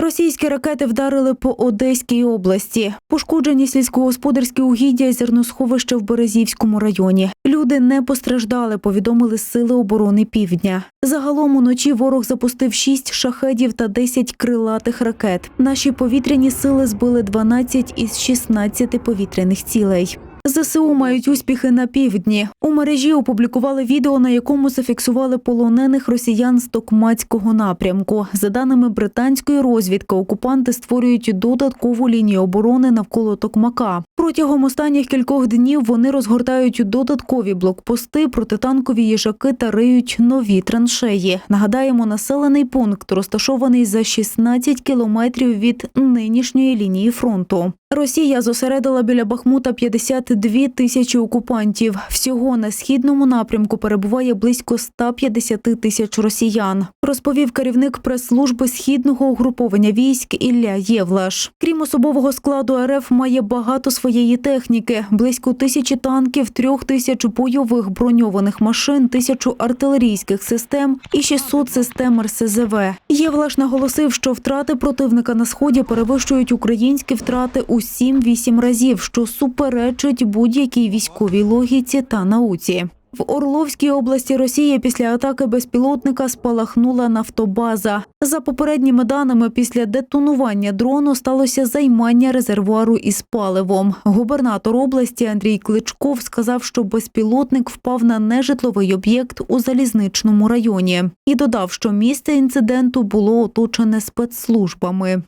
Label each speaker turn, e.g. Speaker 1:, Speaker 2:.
Speaker 1: Російські ракети вдарили по Одеській області. Пошкоджені сільськогосподарські угіддя і зерносховище в Березівському районі. Люди не постраждали, повідомили Сили оборони Півдня. Загалом уночі ворог запустив 6 шахедів та 10 крилатих ракет. Наші повітряні сили збили 12 із 16 повітряних цілей. ЗСУ мають успіхи на півдні. У мережі опублікували відео, на якому зафіксували полонених росіян з Токмацького напрямку. За даними британської розвідки, окупанти створюють додаткову лінію оборони навколо Токмака. Протягом останніх кількох днів вони розгортають додаткові блокпости, протитанкові їжаки та риють нові траншеї. Нагадаємо, населений пункт розташований за 16 кілометрів від нинішньої лінії фронту. Росія зосередила біля Бахмута 52 тисячі окупантів. Всього на східному напрямку перебуває близько 150 тисяч росіян. Розповів керівник прес-служби східного угруповання військ Ілля Євлаш. Крім особового складу, РФ має багато своєї техніки: близько тисячі танків, трьох тисяч бойових броньованих машин, тисячу артилерійських систем і 600 систем РСЗВ. Євлаш наголосив, що втрати противника на сході перевищують українські втрати 7-8 разів, що суперечить будь-якій військовій логіці та науці. В Орловській області Росії після атаки безпілотника спалахнула нафтобаза. За попередніми даними, після детонування дрону сталося займання резервуару із паливом. Губернатор області Андрій Кличков сказав, що безпілотник впав на нежитловий об'єкт у залізничному районі і додав, що місце інциденту було оточене спецслужбами.